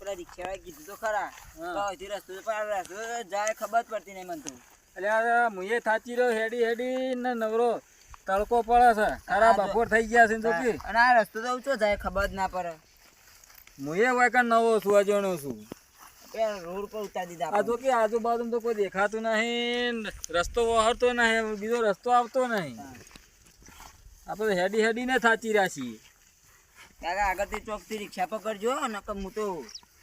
પેલા પેલા કીધું તો ખરા. તો રસ્તો પાર રસ્તો જાય ખબર પડતી નહીં મને તો. એટલે મુએ થાચી રહ્યો હેડી હેડી ને નવરો તડકો પડે છે. ખરા બપોર થઈ ગયા છે અને આ રસ્તો તો ઊંચો જાય ખબર ના પડે. મુએ વાયકા નવો છું અજાણ્યો છું. રોડ પર ઉતારી દીધા આ તો કે આજુબાજુ તો કોઈ દેખાતું નહીં રસ્તો વહરતો નહીં બીજો રસ્તો આવતો નહીં. આપણે હેડી હેડી ને થાચી રહ્યા છીએ. કાકા આગળથી ચોકથી રિક્ષા પકડજો નકર હું તો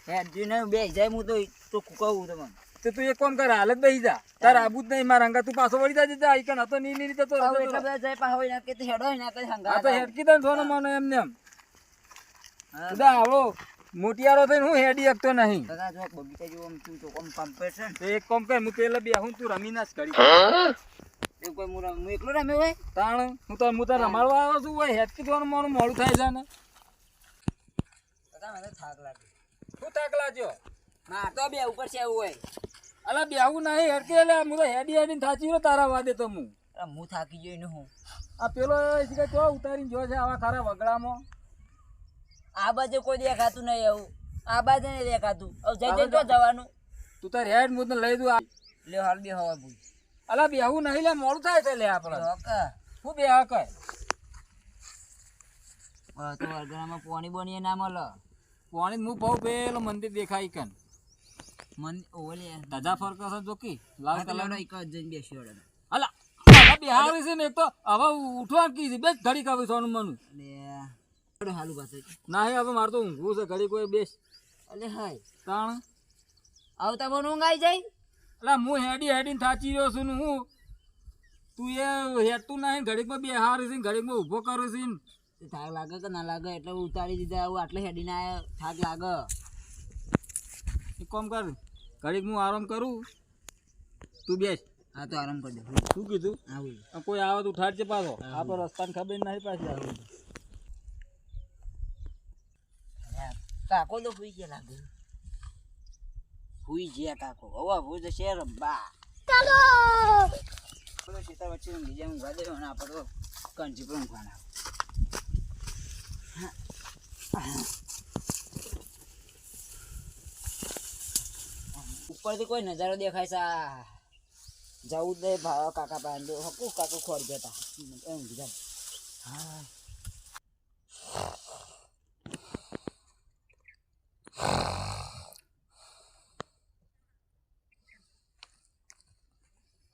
હેડજીને બે જાય હું તો ચોખ્ખું કહું તમને. તો તું એક કામ કર હાલ જ બેસી જા. તાર આબુ જ નહીં મારા હંગા તું પાછો વળી જાય જા. ઈકન હતો ની ની તો એટલા બધા જાય પાછા ના કે હેડો ના કે હંગા આ તો હેડકી તને થોનો મને એમ. નેમ દા આવો. મોટિયારો થઈને હું હેડી શકતો નહીં. કાકા જો બગીચા જેવું તું ચોખ્ખું આમ પંપેર છે ને. તો એક કોમ કર હું પેલા બે હું તું રમી ના જ કરી એ કોઈ હું રમ- હું એકલો રમ્યો હોય? તાણ હું તો હું તો રમાડવા આવ્યો છું હોય હેડકી થવાનું મારું મોડું થાય છે ને. કાકા મને થાક લાગે. શું થાક લાગ્યો? ના તો બે ઉપર છે એવું હોય. અલા બેહું નહીં હેડકી એટલે હું તો હેડી હેડીને થાચી રહ્યો તારા વાદે તો હું. હું થાકી જોઈને હું. આ પેલો શીખે ચો ઉતારીને જો છે આવા ખરા વગડામાં? આ બાજુ કોઈ દેખાતું નહીં એવું. આ બાજુ નહીં દેખાતું. હવે જઈ જઈ તો જવાનું? તું તાર હેડ લઈ દઉં લ્યો હાલ બે હવા ભૂલ અલા બેહું નહીં લે મોડું થાય છે લે આપણે. શું બેહા કર? હવે તો અરગણામાં પોણી બોની ના મળે. પાણી હું બહુ પેલો મંદિર દેખાય કન. મન ઓલે દાદા ફરક છે જોકી લાલ કલર કલર એક જ જઈને બેસી ઓડે અલા બિહારી છે ને તો હવે ઉઠવા કીધી બે ઘડી કાવી સોનું મનું. અલે હાલું પાસે નહીં હવે મારે તો ઊંઘવું છે ઘડી કોઈ બેસ. અલે હાય. તાણ? આવતા મને ઊંઘ આવી જાય? અલા હું હેડી હેડીને થાચી રહ્યો છું ને હું. તું એ હેડતું નહીં ઘડીકમાં બે હારી છે ને ઘડીકમાં ઊભો કરું છે ને. થાક લાગે કે ના લાગે એટલે ઉતારી દીધા આવું આટલે હેડીને આયા. થાક લાગે. એક કામ કર ઘડીક હું આરામ કરું. તું બેસ. હા તો આરામ કરી દે શું કીધું? આવું કોઈ આવે તો ઉઠાડજે પાછો. આપણે રસ્તાને ખબર નહીં પાછી આવું. કાકો તો સુઈ ગયા લાગે સુઈ ગયા કાકો. હવે ભૂજ છે રબ્બા ચાલો! ખેતર વચ્ચે જાય ઊંઘવા અને આપણે તો કંજી પર ઊંઘવાના. ઉપરથી કોઈ નજારો દેખાય છે, આ જવું દે ભાવ કાકા પાસે હકુ કાકો ખોર જતા એમ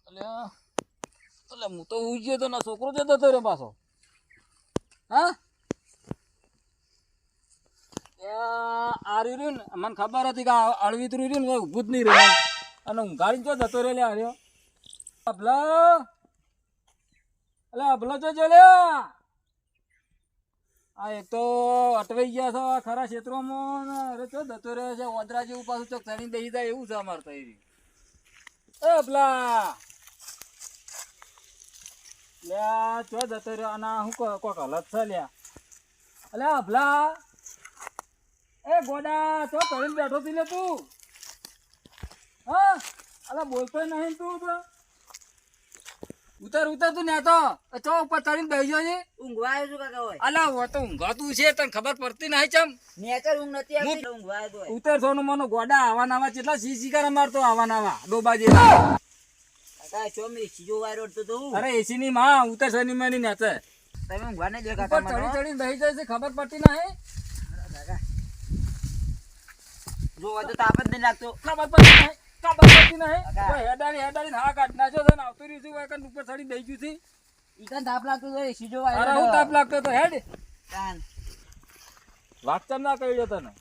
હા. એટલે હું તો ઉઈ ગયો તો, ના છોકરો જતો હતો રે પાછો. હા? આ રહ્યું ને, મને ખબર હતી કે આ અળવીતરું રહ્યું ને ઊભું નહીં રહ્યું. અને ઊંઘાડીને જો જતો રહ્યો લે આર્યો અભલા. અલે, અભલો જો લે આ એક તો અટવાઈ ગયા છો ખરા ક્ષેત્રોમાં. અરે ચો જતો રહ્યો છે, ઓદરા જેવું પાછું ચોક ચણી દઈ જાય, એવું છે અમારે તો એ રહ્યું. અભલા. લ્યા, ચો જતો રહ્યો, અને આ હું કોક હલત છે, લ્યા. અલ્યા અભલા. એ ગોડા તો કરીને બેઠો તી લે તું? હા અલા બોલતો નહીં તું તો. ઉતર ઉતર તું ને તો. ચો ઉપર ચડીને બેસી છે? ઊંઘવા આવ્યો છું કાકા હોય અલા હું તો ઊંઘાતું છે તને ખબર પડતી નહીં ચમ? નેચર ઊંઘ નથી આવતી ઊંઘવા આવ્યો ઉતર સોનું મનો ગોડા આવા નાવા કેટલા સી શિકાર મારતો આવા નાવા ડોબા જે કાકા ચો મેં સીજો વાયરો તો તું? અરે એસી ની માં ઉતર સોની માની નેચે તમે ઊંઘવા નહીં દે કાકા ચડી મને ચડીને બેસી જાય છે ખબર પડતી નહીં? જો તો તાપ જ લાગતો. ખબર પડતી નહીં ખબર પડતી નહીં. કોઈ હેડાડી હેડાડીને હા કાઢ નાખ્યો છે ને આવતું રહ્યું છે કોઈ ઉપર ચડી બેસી ગયું છે. ઈ તાપ લાગતો તો સીજો અરે હું તાપ લાગતો તો હેડ. કાન વાત ચમ ના કહ્યું તને?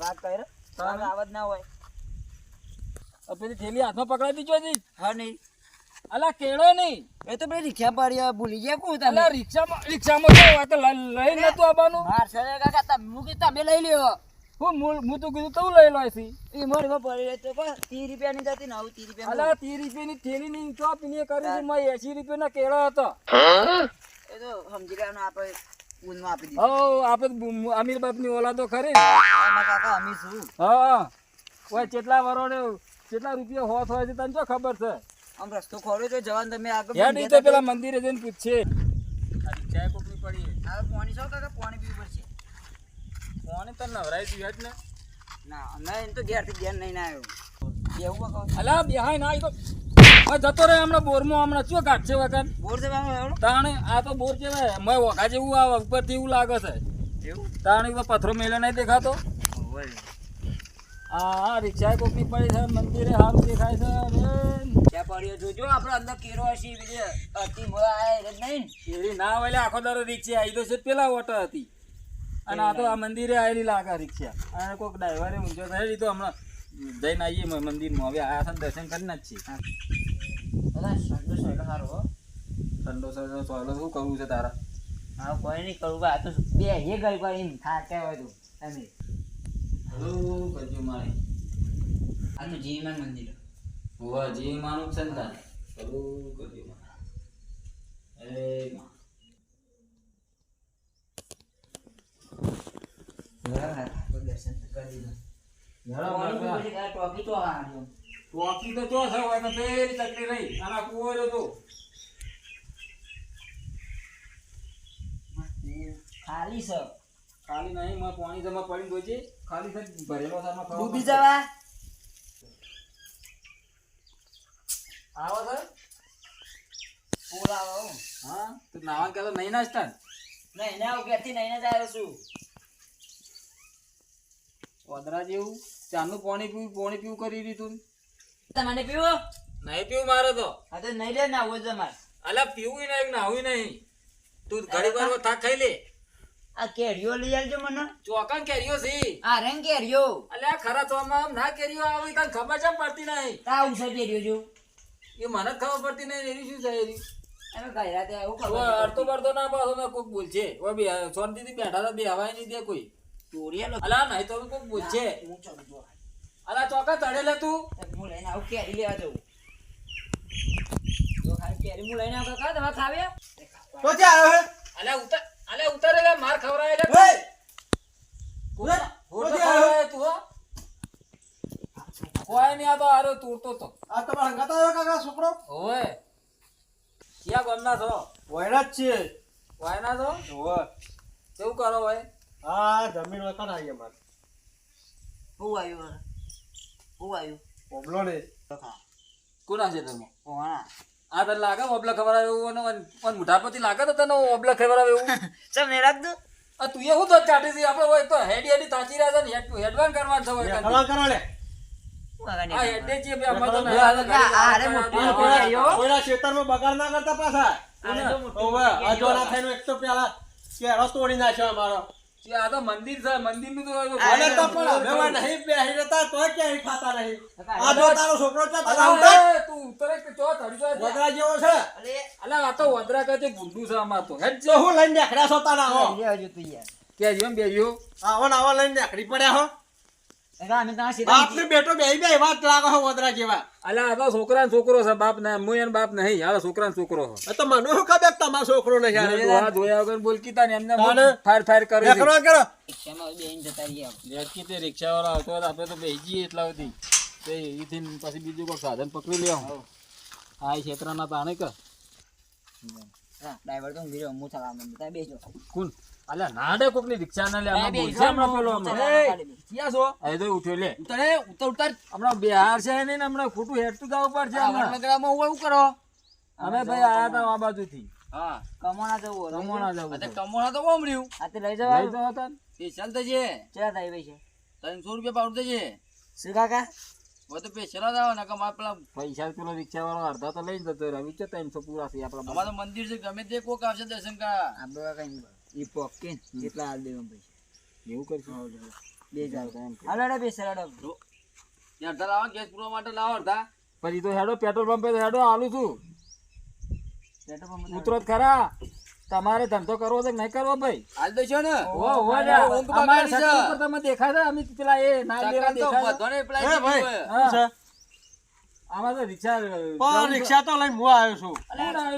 વાત કર્યો તાપ આવત ના હોય. પેલી થેલી હાથમાં પકડાઈ દીધો જી હા નહીં. અલા કેળો નહીં. એ તો પેલી રિક્ષા પર ભૂલી ગયા કો તમે? અલા રિક્ષામાં રિક્ષામાં તો લઈ નતું આવવાનું? સરે કાકા તમે મૂકી તમે લઈ લ્યો. હું મૂળ હું તો કીધું તું લઈ લો છી ઈ મોરમાં પડી તો પણ ત્રીસ રૂપિયા જતી ને આવું ત્રીસ રૂપિયા અલા ત્રીસ રૂપિયાની થેલીની ચો પેલી કરી મેં એસી રૂપિયાનો કેળો હતો. એ તો સમજી લેવાનું આપણે ઊનમાં આપી દીધું. હો આપણે અમીર બાપની ઓલાદો ખરી. કાકા અમી શું હા. ઓય કેટલા વરોડે કેટલા રૂપિયા હોત હોય છે તને શું ખબર છે. આમ રસ્તો ખોડ્યો તો જવાન તમે આગળ યાર નહીં તો પેલા મંદિરે જઈને પૂછશે ચાય કોકની પડી હવે પાણી છો કાકા પાણી પડશે કોને નવરાઈ ને ના ના એમ તો ઘેરથી ઘેર નહીં ના આવ્યો. અલા બેહાય ના તો. હવે જતો રહે હમણાં બોરમાં હમણાં શું કાઢ છે વખત બોર છે તાણે આ તો બોર કેવાય મેં વખા જેવું આ ઉપરથી એવું લાગે છે. એવું? તાણે તો પથરો મેલે નહીં દેખાતો. હા રિક્ષા કોકની પડી છે મંદિરે સારું દેખાય છે. ત્યાં પડ્યો જોજો આપણે અંદર કેરો હશે બીજે. અતિ મોડા આયા નહીં એવી ના. વળે આખો દારો રિક્ષા આવી તો છે પેલા ઓટો હતી. અને આ તો આ મંદિરે આવેલી લાગે રિક્ષા અને કોઈક ડ્રાઈવરે ઊંચો થયેલી તો હમણાં જઈને આવીએ મ- મંદિરમાં. હવે આયા છે ને દર્શન કરીને જ છીએ. સારો ઠંડો સરસ સોયલો શું કરવું છે તારા? હા કોઈ નહીં કરું બા. આ તો બે એ ગઈ કોઈ એમ થાકે હોય તું. તમે. હલો કરજો મારે. આ તો જીવન મંદિર. હોવા જી માનું છે ને તારે. હલો કરજો મારે. અરે માં બરાબર દર્શન તો કરી દીધું હેડો ટોકી તો તો હોય તો પેલી ચકલી રહી આના કુવો તો નાવા કે નહીં નાચતા ને? નહીં ના ઘેરથી નહીં જ આવ્યો છું. ઓદરા જેવું? ચાનું પાણી પીવું પાણી પીવું કરી દીધું તમને પીવો? નહીં પીવું મારે તો. હા તો નહીં લે ના આવું મારે. અલા પીવું નહીં નાવું નહીં. તું ઘડી વાર થાક ખાઈ લે. આ કેરીઓ લઈ આવજો મને. ચોકન કેરીઓ છે. આ રંગ કેરીઓ. અલ્યા ખરા તો આમ ના કેરીઓ આવે તને ખબર છે પડતી નહીં? તા છે કેરીઓ જો એ મને જ ખબર પડતી નહીં એની શું થાય એની? અમે કઈ રાતે આવું હવે ખબર અડધો બળધો ના પાછો બેઠા બે હવાય નહીં દે કોઈ. અલા નહીં તો કોક બોલ છે. હું ચાલુ જો અલા ચોકા ચડે તું. હું લઈને આવું કેરી લેવા જવું. કેરી હું લઈને આવું કાકા તમે ખાવ્યા તો ક્યાં હે? અલ્યા ઉતર અલ્યા ઉતરે લે માર ખવરાય લે. હે? કોણ કોણ ખવરાય તું કોઈ નહીં આ તો આરો તૂટતો તો. આ તમારા હંગાત કાકા છોકરો? ઓય! ક્યાં ગામના છો? વયડા જ છે વાયના છો? ઓવે. કેવું કરો ભાઈ? હા જમીન વખત આવી અમારે. હું આવ્યું હું આવ્યું. ઓબલો ને. કોના છે તમે? કોણા આ તને લાગે ઓબલા ખબર આવે એવું અને પણ મુઠાપતિ લાગે તો તને ઓબલા ખબર આવે એવું? ચમ ને રાખ દો. આ તું એ હું તો ચાટી હતી આપણે હોય તો હેડી હેડી તાચી રહ્યા છે ને હેડ હેડવાન કરવા છે હોય કાંઈ. ખરા બગાડ ના કરતા પાછા આને તો મોટી ઓવે મોટી આ જો ના થઈને એક તો પેલા કેળો તોડી નાખ્યો અમારો આ તો મંદિર છે મંદિરનું તો અરે તો પણ હવે હવે નહીં બેહી રહેતા તોય ક્યાંય ખાતા નહીં આ જો તારો છોકરો છે તું ઉતરે કે ચો ચડી જાય જેવો છે આ તો વદરા ભૂંડું છે આમાં તો હેડ તો હું લઈને નીકળ્યા છો તારા હો કે બેહ્યો આવો આવો લઈને નેખડી પડ્યા હો કાકા અમે તમારા સીધા બાપ ને બેટો બે બે વાત લાગો હો વદરા જેવા. અલા આ છોકરા છોકરો છે બાપ ને હું એનો બાપ નહીં આ છોકરા છોકરો છે. તો મને શું ખબર તમારો છોકરો નહીં યાર આ જોયા વગર બોલકી ને એમને તાને? ફાયર ફાયર કરે છે. નીકળો કરો. રિક્ષામાં બેહીને જતા રહ્યા લેટકી તે રિક્ષાવાળા આવતો આપણે તો બેસી જઈએ એટલા સુધી. તે એથી પછી બીજું કોઈ સાધન પકડી લે આ ક્ષેત્રના તાણે કે હા ડ્રાઈવર તો થવા માંડ્યો તમે બેસજો નાડે કોકની રિક્ષા ના લે તમે બોલશે હમણાં પેલો. ક્યાં છો એ તો ઉઠ્યો લે ઉતરે ઉતર ઉતર હમણાં બિહાર છે ને હમણાં ખોટું હેઠતું ગાવ પર છે હમણાં. વડનગરામાં હું એવું કરો અમે ભાઈ આયા તા આ બાજુથી હા કમોણા જવું કમોણા જવું છે. કમોણા તો કોમ રહ્યું આ તે લઈ જવા લઈ જાઓ તાન. સ્પેશિયલ તો છે ચા થાય ભાઈ છે ત્રણસો રૂપિયા પાવડર છે શું કાકા હવે તો સ્પેશિયલ દાવ ના કે અમારે પેલા પૈસા પેલો રિક્ષા વાળો અડધા તો લઈને જતો રવિ છે ત્રણસો પૂરા છે આપણા અમારું મંદિર છે ગમે તે કોક આવશે દર્શન કરવા આપણે કાકા નહીં ઈ પોકે કેટલા હાલ દેવા ભાઈ એવું કરશું? બે હજાર હાલો. રે બેસ અડધા લાવો ગેસ પૂરવા માટે લાવો અડધા. પછી તો હેડો પેટ્રોલ પંપે તો હેડો આલું છું. પેટ્રોલ પંપ ઉતરો ખરા. તમારે ધંધો કરવો છે નહીં કરવો ભાઈ? હાલ ને. ઓ ઓ અમારે ઉપર તમે દેખાય છે? અમે પેલા એ ના લેવા દેખાય છે. બધાને પેલા ભાઈ છે? આમાં તો રિક્ષા પણ રિક્ષા તો લઈને હું આવ્યો છું.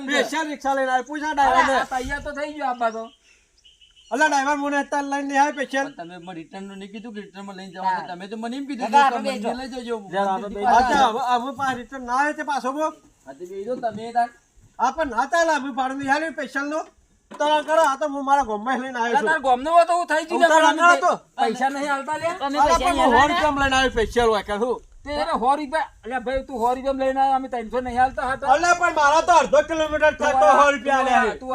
સ્પેશિયલ રિક્ષા લઈને આવ્યો. પૂછા અરે, તૈયાર તો થઈ ગયો આબા તો. અલા ડ્રાઈવર મને અત્યારે લઈને નહીં આવ્યો સ્પેશિયલ તમે તમે રિટર્નનું નહીં કીધું કે રિટર્નમાં લઈને જવાનું તમે તો મને એમ કીધું કે તમે લઈ જજો. અચ્છા હવે હવે પાછા રિટર્ન ના આવે તે પાછો બો? હા, તો બેસજો તમે તાર. આ પણ ના ચાલે અમે ભાડું લઈ હાલ્યું સ્પેશિયલ નો. તરા કરો આ તો હું મારા ગામમાં લઈને આવ્યો છું. તાર ગોમનો તો હું થઈ ગયું. પૈસા નહીં હાલતા લે તમે પૈસા હું લઈને આવ્યો સ્પેશિયલ હોય કે શું? તે એને સો રૂપિયા અલ્યા ભાઈ તું સો રૂપિયા લઈને આવ્યો અમે ત્રણસો નહીં હાલતા હતા. અલે પણ મારા તો અડધો કિલોમીટર થતો સો રૂપિયા આલ્યા તું.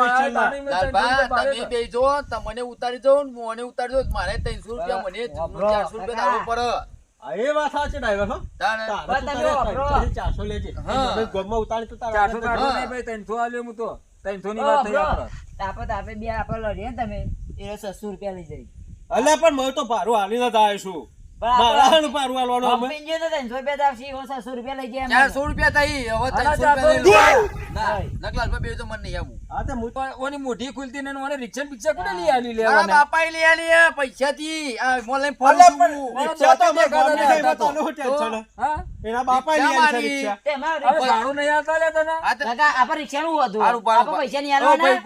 તારી તમે બે જો તમને ઉતારી દો ને મને ઉતારી દો મારે ત્રણસો રૂપિયા મને ચારસો રૂપિયા કાકા. દારૂ એ વાત સાચી ડ્રાઈવર હો. તારે તારે ચારસો લેજે હા. તમે ઉતારી તો તારે ચારસો નહીં ભાઈ ત્રણસો આલ્યો હું તો. ત્રણસો ની વાત થઈ આપણે. તાપે તાપે બે આપણે લડીએ તમે. એ છસો રૂપિયા લઈ જાય અલ્યા પણ મને તો ભારું હાલી જ આવ્યો છું પણ મારા આપણે હાનું ભાડું અમે. કંપની જોઈએ તો ત્રણસો રૂપિયા તો આપશે, રૂપિયા લઈ જાય એમ. રૂપિયા થઈ હવે અલા, ત્રણસો ચારસો રૂપિયા લઈ લો. રૂપિયા. ના, નક લાલભા બે તો મને નહીં આવું. હા તે હું ઓની મોઢી ખુલતી ને ઓને રિક્ષા કોને લઈ આલી લઈ આલી મોલ રિક્ષા તો હતા. ટેન્શન હા? એના બાપા લઈ. રિક્ષા. તે મારે ભાડું નહીં લે તને? પૈસા નહીં ઓ આલવાના. ભાઈ,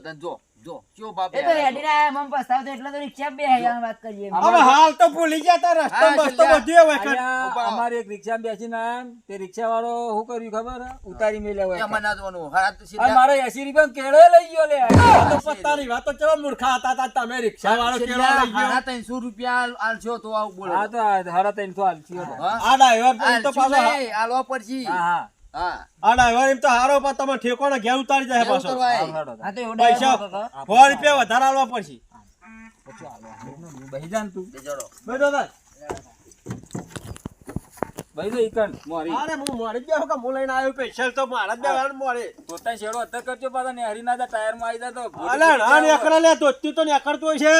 તને, જો, જો, કેવો બાપ એ તો પસ્તાવ તો એટલે તો રિક્ષા બે હજાર વાત કરીએ હવે હાલ તો ભૂલી ગયા તા રસ્તો બસ્તો બધું હવે કર. અહીંયા ઊભા રહો. અમારે એક રિક્ષા બેસીને તે રિક્ષા વાળો શું કર્યું ખબર ઉતારી મેલ્યા હોય એમાં ના જોવાનું. હા, સીધા- મારે એસી રૂપિયા કેળે લઈ ગયો લે તો પત્તાની વાતો ચેવા મૂર્ખા હતા તા તમે રિક્ષા વાળો કેળો લઈ ગયો રૂપિયા આલશો તો આવું બોલો. હા તો આ હાડા ત્રણસો આલસી આ ડ્રાઈવર તો પાછો નહીં, આલવા પડશે. હા હા હા. આ ડ્રાઈવર એમ તો હારો પણ તમે ઠેકોને ઘેર ઉતારી જાય પાછો. કરવાય. હા, તો પૈસા સો રૂપિયા વધારે આલવા પડશે. બહી જા ને તું બેજાડો. બેઠો તાર. બહી જો ઈકણ. મોરી. અરે હું મોડી જ કે હું લઈને આવ્યો સ્પેશિયલ તો મારા જ બેવાનું મોડે પોતાની શેડો અત્તર કરજો પાછા ને હરીના જા ટાયરમાં આવી જા તો અલે ના લે તો હોય છે.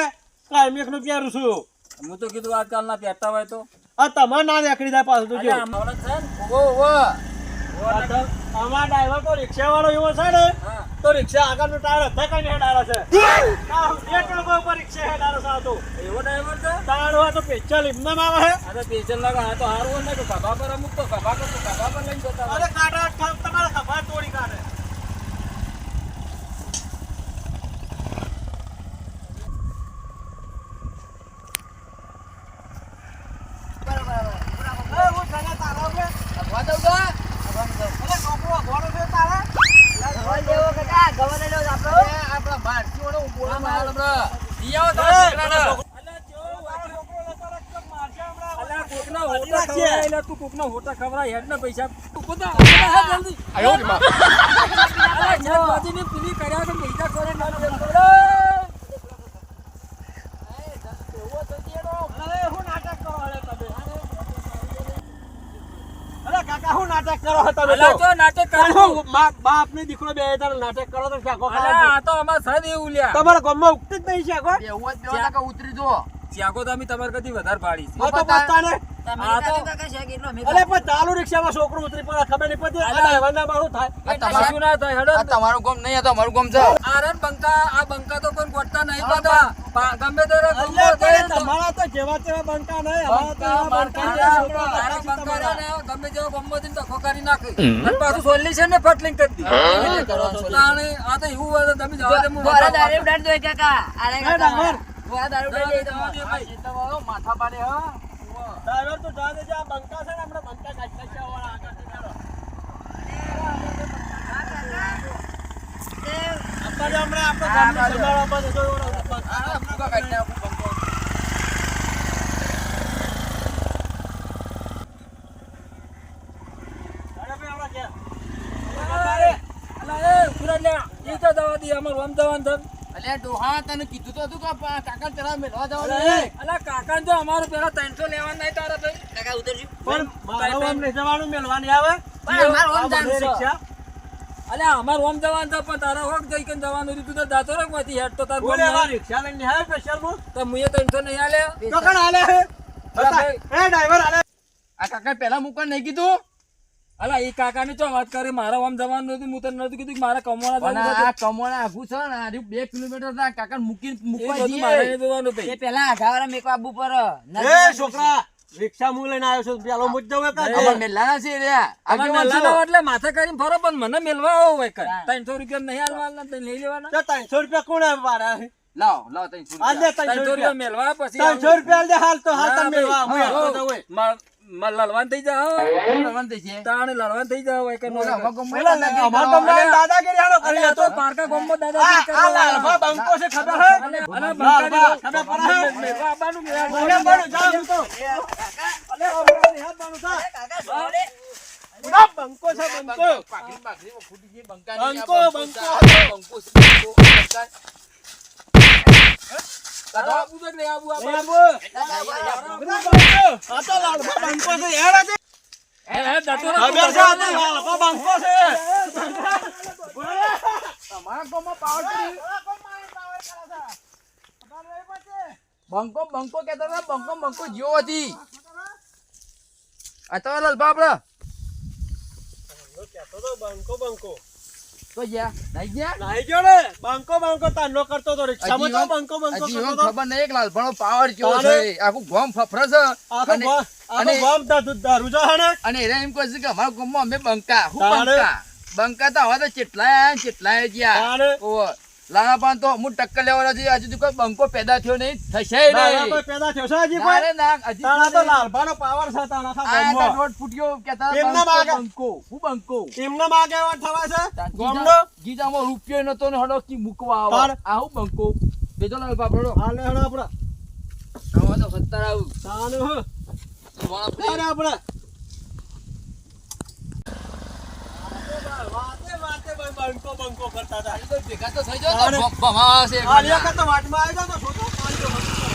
કાયમી એકનું પહેરું છું. હું તો કીધું આજકાલના પહેરતા હોય તો. આ તમારે ના જાય પાછું તો જો. અલ્યા, આ અમારા ડ્રાઈવર તો રિક્ષા વાળો એવો છે ને તો રિક્ષા આગળનો ટાયર હતા કઈ હેડાડે છે. એક લોકો ઉપર રિક્ષા હેડાડે છે તો. એવો ડ્રાઈવર છે? ટાયર આ તો પેચલ એમનામ આવે અરે પેચલ આ તો હારું ને કે ખભા પર અમુક તો સભા પર ખભા પર લઈને જતા હોય. અરે કાઢો ઠપ તમારા ખભા તોડી કાઢે એ, હું તને તારા ઉપર ભગવા દઉં તો? અરે છોકરો ઘોડો છે તારા ગવા દેવો કાકા, ગવા દેવો જ આપણો. એ આપણા ભારતીયોનો બોલો માલ હમણાં. ઈ આવો તો એ, છોકરાને. અલ્યા, જેવો વાંચો. અલ્યા, કોકના એટલે તું કોકના હોટા ખવડાય, હેડના પૈસા તું પોતા જલ્દી. અલ્યા, શાકભાજીની પેલી કર્યા છે, ખવડાય. અરે, હું નાટક કરો અરે તમે અરે કાકા હું નાટક કરો તમે તો? નાટક કરો કરું. બાપ ને દીકરો બે તારે નાટક કરો તો શાકો આ તો અમારે સદ એવું લ્યા. તમારા ગામમાં ઉગતી જ નહીં શાકો બેહવા જ ઉતરી જો. ત્યાગો તો અમે તમારે કદી વધારે પાડી છે. તો પસ્તાને નહીં તમારું- તો છે. બંકા આ બંકા તો કોઈ નહીં ગમે તમારા તો જેવા તેવા બંકા નહીં ને ગમે ગમો ધક્કો કરી નાખે. અને પાછું સોલ્યુશન ને ફટ કરી આ તો એવું હોય તો તમે જવા દે હું બોરા દારૂ ઉડાડી દો કાકા. બોરા દારૂ. એ તો માથા પાડે, હા. દારૂ તો જા દેજે, આ બંકા છે ને આપણે બંકા કાઢી વાળા આગળથી ચાલો. અત્યારે હમણાં આપણે ગામની સંભાળવા માટે જો બંકા કાઢી નાખું બંકો. અરે એ, ઊભી રહે લે. ઈ તો જવા દે, અમારે આમ જવાનું છે. અલ્યા ડોહા તને કીધું તો હતું કે કાકા પેલા મેળવા અરે, જવાનું એ, છે. જો અમારું પેલા 300 લેવાનું નહીં તારે ભાઈ. કાકા ઉતરજો પણ મારો આમ નહીં જવાનું, મેલવાની આવે. પણ અમારું આમ આ જાણ બંને છે. રિક્ષા. અલ્યા, અમારું આમ જવાનું છે, પણ તારે હોક જઈ કે જવાનું રીતું તો જાતો રહે માંથી હેડ તો તાર બોલે, રિક્ષા લઈને આવ્યા સ્પેશિયલમાં? તો મુએ 300 નહીં. તો કણ હે? અલા, ડ્રાઈવર. આ કાકા પેલા મૂકવા નહીં કીધું અલા, એ કાકાની ચો વાત કરી મારા આમ જવાનું નતું હું તને નતું કીધું મારા કમોણા. આ કમોણા આખું છે ને આર્યું બે કિલોમીટર થાય કાકા મૂકી મૂકવા મારે જોવાનું. એ પેલા આઘાવાળા મેકો આબુ પર એ છોકરા રિક્ષા મુ લઈને આવ્યો છું પેલો મુજ જવું એક જ. અમાર છે રે અમાર મેલાના એટલે માથે કરીને ફરો પણ મને મેલવા આવો હોય કાંઈ. 300 રૂપિયા નહીં આલવાના તો લેવાના રૂપિયા કોણે? લાવો લાવો ત્રણસો રૂપિયા. મેલવા પછી ત્રણસો રૂપિયા હાલ તો હાલ તમે મેળવા હું ભાઈ, હેડતો હા, જાઉં હોય. લડવાન થઈ જાઓ કરવાનું તે છે? તાણે લડવાન થઈ જાઓ એક નો બોલો. અમારા ગામમાં અલ્યા. દાદાગીરી હાલો કરી. તો પારકા ગામમાં આ દાદાગીરી આ. લાલભા બંકો છે ખબર હે અને- બંકાની ખબર પડે હે? કે યાર. અરે બળું, જાઓ હું તો. અલે, આ બળું, હાથ બાંધું થા. આ બંકો છે બંકો પાઘડી બાઘડી ફૂટી ગઈ, બંકો, બંકો બંકો. બંકો છે, બંકો, બંકા. આ તો. એ. બધા બંકો. આ તો લાલભા બંકો છે હેડ છે. હે, હે, જતો રહો. ખબર છે આ તો લાલભા બંકો છે તમારા ગામમાં પાવર કરી. બંકો બંકો કહેતા હતા બંકો બંકો જીવો હતી આ તો લાલબા આપડે કહેતો તો બંકો બંકો તો ગયા? નહીં ગયા? નાહી ગયો ને? બંકો બંકો તાનો કરતો તો રિક્ષામાં તો બંકો બંકો કરતો તો. ખબર નહીં કે લાલભાનો પાવર કેવો છે આખું ગોમ ફફરે છે. અને- અને- ગામ દારૂ દારૂ જો હે અને એને એમ કહે છે કે અમારા ગામમાં અમે બંકા. હું બંકા? બંકા તો હવે તો ચેટલાય ગયા. લાલા પાન તો અમુક ટક્કર લેવાનો છે. હજી તો કોઈ બંકો પેદા થયો નહીં. થશે નહીં. પેદા થયો છે હજી કોઈ? ના, હજી તારા તો લાલભાનો પાવર છે તારા આ તો ફૂટ્યો કહેતા એમના માગે. બંકો. હું બંકો? એમના માગે એવા થવા છે? ગામનો? ગીજામાં રૂપિયો નતો ને હડો કી મૂકવા આવો. આ હું બંકો? બેજો લાલ બાપડો હાલે હડો આપડા. આવા તો સત્તર આવું. તાને હો? વાળા આપડા. બંકો બંકો કરતા હતા. ભેગા તો થઈ તો વાટમાં આવી તો